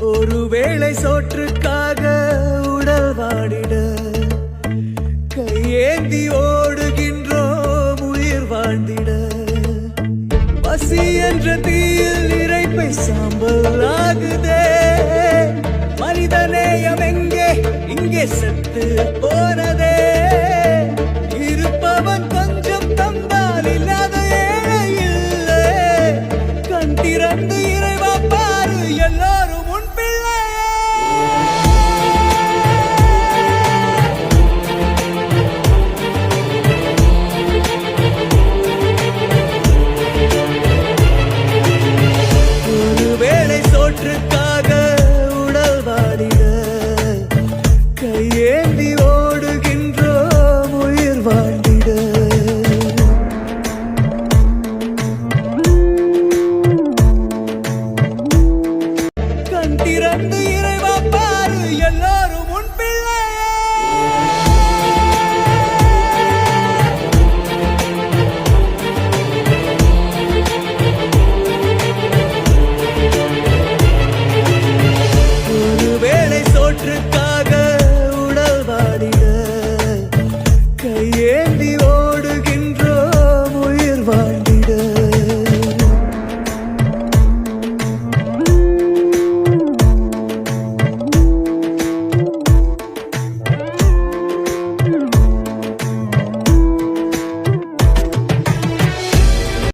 ஒருவேளை சோற்றுக்காக உடல் வாடிட கையேந்தி ஓடுகின்றோம் உயிர் வாழ்ந்திட. பசி என்ற தீயில் இறைப்பை சாம்பல் ஆகுதே. மனிதநேயம் எங்கே? இங்கே செத்து போனதே. இருப்பவன் கொஞ்சம் தந்தால் இல்லாத ஏழை இல்லை கண் திறந்து இறைவா பாரு எல்லோரும் திறந்து